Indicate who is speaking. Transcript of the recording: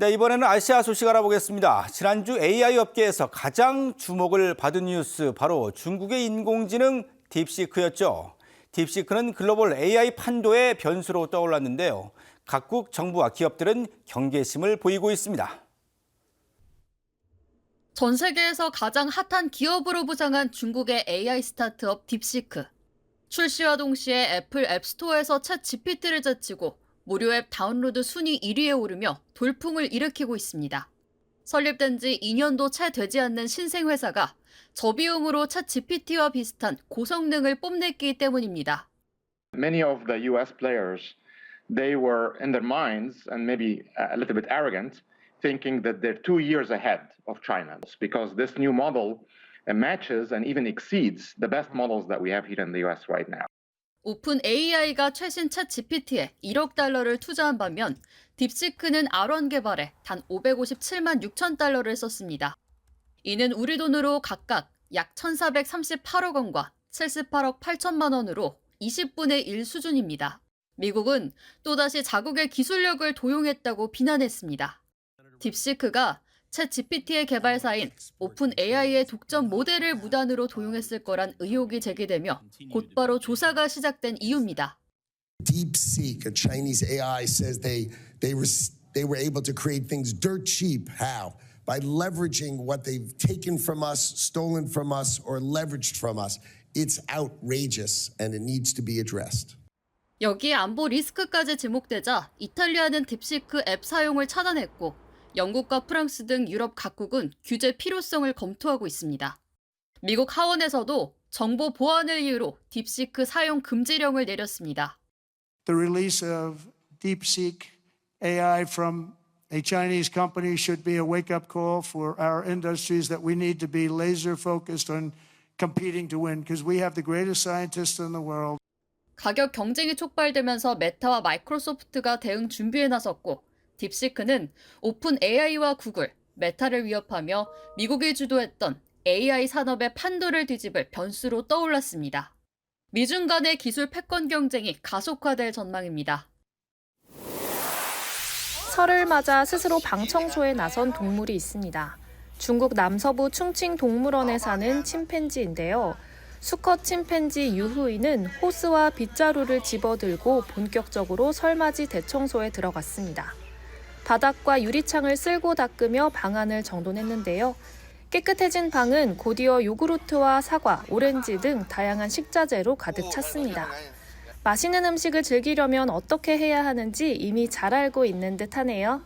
Speaker 1: 네, 이번에는 아시아 소식 알아보겠습니다. 지난주 AI 업계에서 가장 주목을 받은 뉴스 바로 중국의 인공지능 딥시크였죠. 딥시크는 글로벌 AI 판도의 변수로 떠올랐는데요. 각국 정부와 기업들은 경계심을 보이고 있습니다.
Speaker 2: 전 세계에서 가장 핫한 기업으로 부상한 중국의 AI 스타트업 딥시크. 출시와 동시에 애플 앱스토어에서 챗 GPT를 제치고 무료 앱 다운로드 순위 1위에 오르며 돌풍을 일으키고 있습니다. 설립된 지 2년도 채 되지 않는 신생 회사가 저비용으로 챗 GPT와 비슷한 고성능을 뽐냈기 때문입니다.
Speaker 3: many of the US players, they were in their minds and maybe a little bit arrogant, thinking that they're two years ahead of China because this new model uh, matches and even exceeds the best models that we have here in the US right now.
Speaker 2: 오픈 AI가 최신 챗 GPT에 1억 달러를 투자한 반면 딥시크는 R1 개발에 단 557만 6천 달러를 썼습니다. 이는 우리 돈으로 각각 약 1,438억 원과 78억 8천만 원으로 20분의 1 수준입니다. 미국은 또다시 자국의 기술력을 도용했다고 비난했습니다. 딥시크가 챗 GPT의 개발사인 오픈 AI의 독점 모델을 무단으로 도용했을 거란 의혹이 제기되며 곧바로 조사가 시작된 이유입니다.
Speaker 4: DeepSeek, a Chinese AI, says they they were they were able to create things dirt cheap. How? By leveraging what they've taken from us, stolen from us, or leveraged from us. It's outrageous, and it needs to be addressed.
Speaker 2: 여기에 안보 리스크까지 지목되자 이탈리아는 딥시크 앱 사용을 차단했고 영국과 프랑스 등 유럽 각국은 규제 필요성을 검토하고 있습니다. 미국 하원에서도 정보 보안을 이유로 딥시크 사용 금지령을 내렸습니다.
Speaker 5: the release of DeepSeek AI from a Chinese company should be a wake up call for our industries that we need to be laser focused on competing to win because we have the greatest scientists in the world.
Speaker 2: 가격 경쟁이 촉발되면서 메타와 마이크로소프트가 대응 준비에 나섰고 딥시크는 오픈 AI와 구글, 메타를 위협하며 미국이 주도했던 AI 산업의 판도를 뒤집을 변수로 떠올랐습니다. 미중 간의 기술 패권 경쟁이 가속화될 전망입니다.
Speaker 6: 설을 맞아 스스로 방 청소에 나선 동물이 있습니다. 중국 남서부 충칭 동물원에 사는 침팬지인데요. 수컷 침팬지 유후이는 호스와 빗자루를 집어들고 본격적으로 설맞이 대청소에 들어갔습니다. 바닥과 유리창을 쓸고 닦으며 방안을 정돈했는데요. 깨끗해진 방은 곧이어 요구르트와 사과, 오렌지 등 다양한 식자재로 가득 찼습니다. 맛있는 음식을 즐기려면 어떻게 해야 하는지 이미 잘 알고 있는 듯 하네요.